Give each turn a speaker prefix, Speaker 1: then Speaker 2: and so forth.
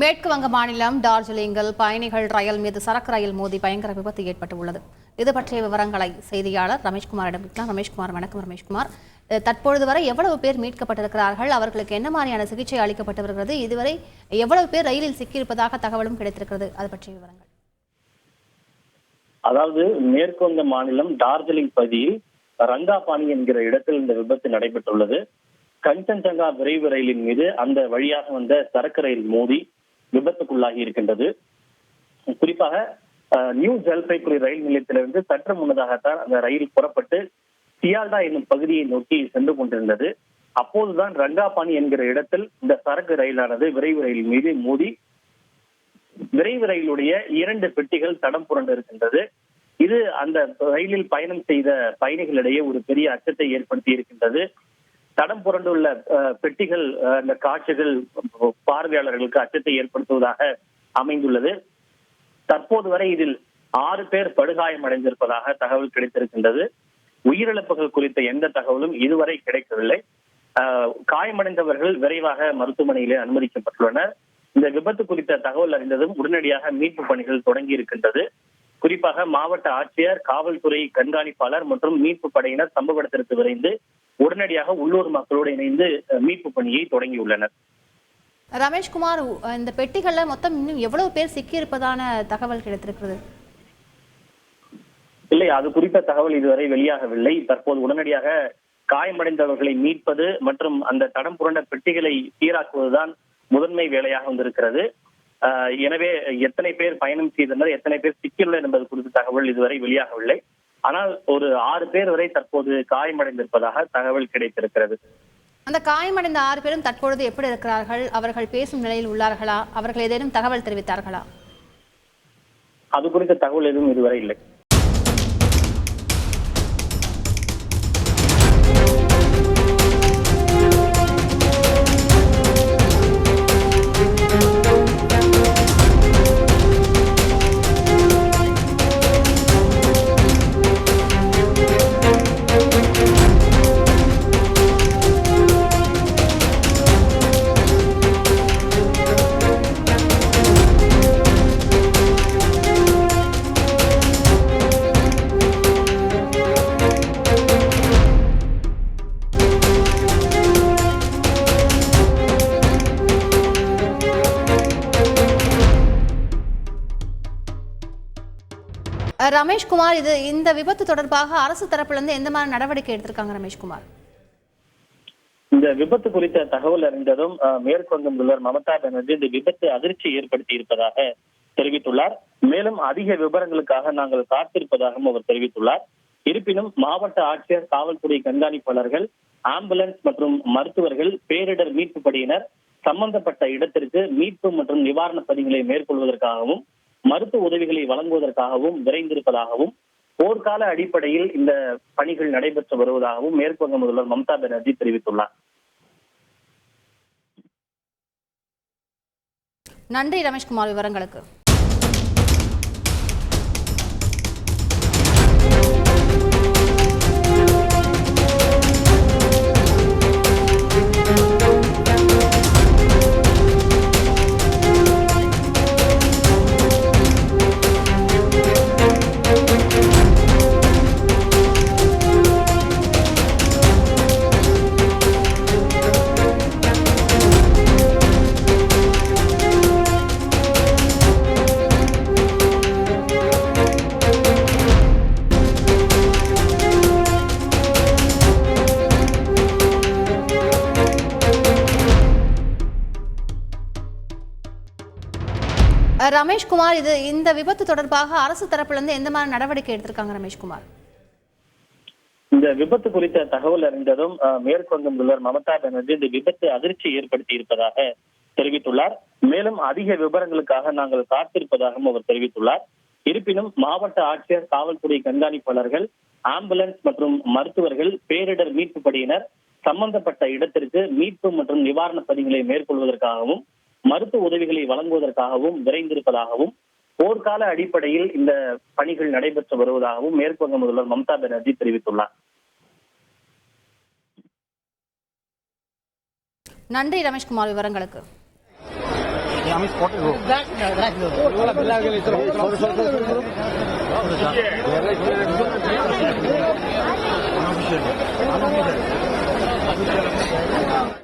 Speaker 1: மேற்கு வங்க மாநிலம் டார்ஜிலிங்கில் பயணிகள் ரயில் மீது சரக்கு ரயில் மோதி பயங்கர விபத்து ஏற்பட்டுள்ளது. இது பற்றிய விவரங்களை செய்தியாளர் ரமேஷ்குமாரிடம் கேட்கலாம். ரமேஷ்குமார் வணக்கம் ரமேஷ்குமார். தற்பொழுது வரை எவ்வளவு பேர் மீட்கப்பட்டிருக்கிறார்கள்? அவர்களுக்கு என்ன மாதிரியான சிகிச்சை அளிக்கப்பட்டு வருகிறது? இதுவரை எவ்வளவு பேர் ரயிலில் சிக்கியிருப்பதாக தகவலும் கிடைத்திருக்கிறது. அது பற்றிய விவரங்கள்.
Speaker 2: அதாவது மேற்கு வங்க மாநிலம் டார்ஜிலிங் பகுதியில் ரங்காபாணி என்கிற இடத்தில் இந்த விபத்து நடைபெற்றுள்ளது. கஞ்சன்ஜங்கா விரைவு ரயிலின் மீது அந்த வழியாக வந்த சரக்கு ரயில் மோதி விபத்துக்குள்ளாகி இருக்கின்றது. குறிப்பாக நியூ ஜல்பைகுரி ரயில் நிலையத்திலிருந்து சற்று முன்னதாகத்தான் அந்த ரயில் புறப்பட்டு சியால்டா என்னும் பகுதியை நோக்கி சென்று கொண்டிருந்தது. அப்போதுதான் ரங்காபாணி என்கிற இடத்தில் இந்த சரக்கு ரயிலானது விரைவு ரயில் மீது மோதி விரைவு ரயிலுடைய இரண்டு பெட்டிகள் தடம் புரண்டு இருக்கின்றது. இது அந்த ரயிலில் பயணம் செய்த பயணிகளிடையே ஒரு பெரிய அச்சத்தை ஏற்படுத்தி இருக்கின்றது. தடம் புரண்டுள்ள பெட்டிகள் அந்த காட்சிகள் பார்வையாளர்களுக்கு அச்சத்தை ஏற்படுத்துவதாக அமைந்துள்ளது. தற்போது வரை இதில் ஆறு பேர் படுகாயம் அடைந்திருப்பதாக தகவல் கிடைத்திருக்கின்றது. உயிரிழப்புகள் குறித்த எந்த தகவலும் இதுவரை கிடைக்கவில்லை. ஆஹ் காயமடைந்தவர்கள் விரைவாக மருத்துவமனையிலே அனுமதிக்கப்பட்டுள்ளனர். இந்த விபத்து குறித்த தகவல் அறிந்ததும் உடனடியாக மீட்பு பணிகள் தொடங்கி இருக்கின்றது. குறிப்பாக மாவட்ட ஆட்சியர் காவல்துறை கண்காணிப்பாளர் மற்றும் மீட்பு படையினர் சம்பவ இடத்திற்கு விரைந்து உடனடியாக உள்ளூர் மக்களோடு இணைந்து மீட்பு பணியை தொடங்கியுள்ளனர்.
Speaker 1: ரமேஷ்குமார் இந்த பெட்டிகளில் மொத்தம் இன்னும் எவ்வளவு பேர் சிக்கியிருப்பதான தகவல் கிடைத்திருக்கிறது?
Speaker 2: இல்லை அது குறித்த தகவல் இதுவரை வெளியாகவில்லை. தற்போது உடனடியாக காயமடைந்தவர்களை மீட்பது மற்றும் அந்த தடம் புரண்ட பெட்டிகளை சீராக்குவதுதான் முதன்மை வேலையாக வந்திருக்கிறது. எனவே எத்தனை பேர் பயணம் செய்தனர் எத்தனை பேர் சிக்கியுள்ளனர் என்பது குறித்த தகவல் இதுவரை வெளியாகவில்லை. ஆனால் ஒரு ஆறு பேர் வரை தற்போது காயமடைந்திருப்பதாக தகவல் கிடைத்திருக்கிறது.
Speaker 1: அந்த காயமடைந்த ஆறு பேரும் தற்பொழுது எப்படி இருக்கிறார்கள்? அவர்கள் பேசும் நிலையில் உள்ளார்களா? அவர்கள் ஏதேனும் தகவல் தெரிவித்தார்களா?
Speaker 2: அது குறித்த தகவல் எதுவும் இதுவரை இல்லை.
Speaker 1: ரமேஷ்குமார் இது இந்த விபத்து தொடர்பாக அரசு தரப்பிலிருந்து எந்த மாதிரி நடவடிக்கை எடுத்திருக்காங்க ரமேஷ்குமார்?
Speaker 2: இந்த விபத்து குறித்த தகவல் அறிந்ததும் மேற்கொண்டு முதல்வர் மமதா பானர்ஜி இந்த விபத்து அதிர்ச்சி ஏற்படுத்தி இருப்பதாக தெரிவித்துள்ளார். மேலும் அதிக விவரங்களுக்காக நாங்கள் காத்திருப்பதாகவும் அவர் தெரிவித்துள்ளார். இருப்பினும் மாவட்ட ஆட்சியர் காவல்துறை கண்காணிப்பாளர்கள் ஆம்புலன்ஸ் மற்றும் மருத்துவர்கள் பேரிடர் மீட்பு படையினர் சம்பந்தப்பட்ட இடத்திற்கு மீட்பு மற்றும் நிவாரண பணிகளை மேற்கொள்வதற்காகவும் மருத்துவ உதவிகளை வழங்குவதற்காகவும் விரைந்திருப்பதாகவும் போர்க்கால அடிப்படையில் இந்த பணிகள் நடைபெற்று வருவதாகவும் மேற்குவங்க முதல்வர் மம்தா பானர்ஜி தெரிவித்துள்ளார்.
Speaker 1: நன்றி ரமேஷ்குமார் விவரங்களுக்கு. ரமேஷ்குமார் இது இந்த விபத்து தொடர்பாக அரசு தரப்பிலிருந்து எந்த மாதிரி நடவடிக்கை எடுத்திருக்காங்க ரமேஷ்குமார்?
Speaker 2: இந்த விபத்து குறித்த தகவல் அறிந்ததும் மேற்கொண்டு முதல்வர் மமதா பானர்ஜி இந்த விபத்து அதிர்ச்சி ஏற்படுத்தி இருப்பதாக தெரிவித்துள்ளார். மேலும் அதிக விவரங்களுக்காக நாங்கள் காத்திருப்பதாகவும் அவர் தெரிவித்துள்ளார். இருப்பினும் மாவட்ட ஆட்சியர் காவல்துறை கண்காணிப்பாளர்கள் ஆம்புலன்ஸ் மற்றும் மருத்துவர்கள் பேரிடர் மீட்பு படையினர் சம்பந்தப்பட்ட இடத்திற்கு மீட்பு மற்றும் நிவாரண பணிகளை மேற்கொள்வதற்காகவும் மருத்துவ உதவிகளை வழங்குவதற்காகவும் விரைந்திருப்பதாகவும் போர்க்கால அடிப்படையில் இந்த பணிகள் நடைபெற்று வருவதாகவும் மேற்குவங்க முதல்வர் மம்தா பானர்ஜி தெரிவித்துள்ளார்
Speaker 1: நன்றி ரமேஷ்குமார் விவரங்களுக்கு
Speaker 3: Thank you.